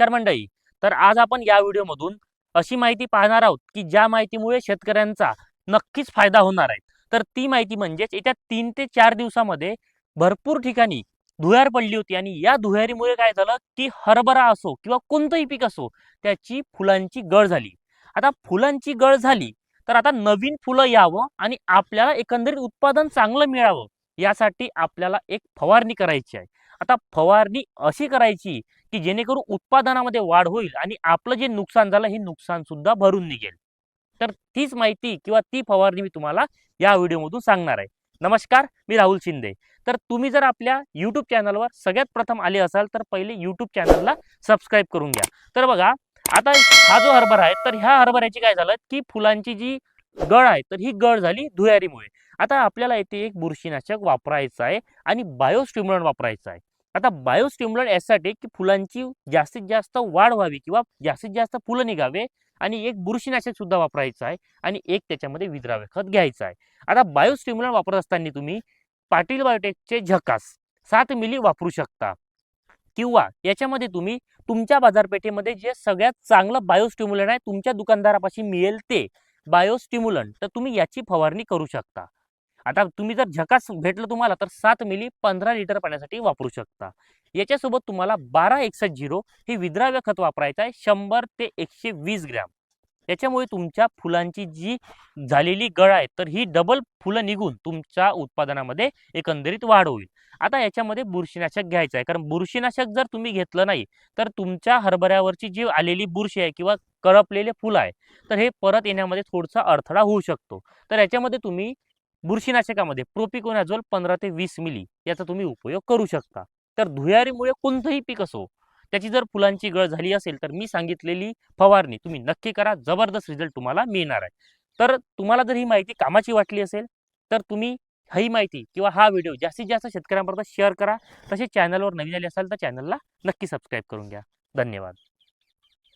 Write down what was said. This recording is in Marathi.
नमस्कार मंडळी. तर आज आपण या व्हिडिओमधून अशी माहिती पाहणार आहोत की ज्या माहितीमुळे शेतकऱ्यांचा नक्कीच फायदा होणार आहे. तर ती माहिती म्हणजेच येत्या तीन ते चार दिवसामध्ये भरपूर ठिकाणी धुयार पडली होती आणि या धुयारीमुळे काय झालं की हरभरा असो किंवा कोणतंही पीक असो त्याची फुलांची गळ झाली. आता फुलांची गळ झाली तर आता नवीन फुलं यावं आणि आपल्याला एकंदरीत उत्पादन चांगलं मिळावं यासाठी आपल्याला एक फवारणी करायची आहे. आता फवारणी अशी करायची की जेणेकरून उत्पादनामध्ये वाढ होईल आणि आपलं जे नुकसान झालं हे नुकसान सुद्धा भरून निघेल. तर तीच माहिती किंवा ती फवारणी मी तुम्हाला या व्हिडिओमधून सांगणार आहे. नमस्कार मी राहुल शिंदे. तर तुम्ही जर आपल्या यूट्यूब चॅनलवर सगळ्यात प्रथम आले असाल तर पहिले यूट्यूब चॅनलला सबस्क्राईब करून घ्या. तर बघा आता हा जो हरभरा आहे तर ह्या हरभऱ्याची काय झालं की फुलांची जी गळ आहे तर ही गळ झाली धुयारीमुळे आता आपल्याला येथे एक बुरशीनाशक वापरायचं आहे आणि बायोस्टिम्युलंट वापरायचं आहे. आता बायोस्टिम्युलंट यासाठी की फुलांची जास्तीत जास्त वाढ व्हावी किंवा जास्तीत जास्त फुलं निघावे आणि एक बुरशीनाशक सुद्धा वापरायचं आहे आणि एक त्याच्यामध्ये विद्राव्य खत घ्यायचं आहे. आता बायोस्टिम्युलंट वापरत असताना तुम्ही पाटील बायोटेकचे झकास सात मिली वापरू शकता. किंवा याच्यामध्ये तुम्ही तुमच्या बाजारपेठेमध्ये जे सगळ्यात चांगलं बायोस्टिम्युलंट आहे तुमच्या दुकानदारापाशी मिळेल ते बायोस्टिम्युलंट तर तुम्ही याची फवारणी करू शकता. आता तुम्ही जर झकास भेटलं तुम्हाला तर सात मिली पंधरा लिटर पाण्यासाठी वापरू शकता. याच्यासोबत तुम्हाला बारा एकसष्ट झिरो हे विद्राव्य खत वापरायचं आहे शंभर ते एकशे वीस ग्रॅम. याच्यामुळे तुमच्या फुलांची जी झालेली गळ आहे तर ही डबल फुलं निघून तुमच्या उत्पादनामध्ये एकंदरीत वाढ होईल. आता याच्यामध्ये बुरशीनाशक घ्यायचं आहे कारण बुरशीनाशक जर तुम्ही घेतलं नाही तर तुमच्या हरभऱ्यावरची जी आलेली बुरशी आहे किंवा करपलेले फुलं आहे तर हे परत येण्यामध्ये थोडासा अडथळा होऊ शकतो. तर याच्यामध्ये तुम्ही बुरशीनाशकामध्ये प्रोपिकोनाझोल पंधरा ते वीस मिली याचा तुम्ही उपयोग करू शकता. तर धुयारीमुळे कोणतंही पीक असो त्याची जर फुलांची गळ झाली असेल तर मी सांगितलेली फवारणी तुम्ही नक्की करा जबरदस्त रिझल्ट तुम्हाला मिळणार आहे. तर तुम्हाला जर ही माहिती कामाची वाटली असेल तर तुम्ही ही माहिती किंवा हा व्हिडिओ जास्तीत जास्त शेतकऱ्यांपर्यंत शेअर करा. तसेच चॅनलवर नवीन आले असाल तर चॅनलला नक्की सबस्क्राईब करून घ्या. धन्यवाद.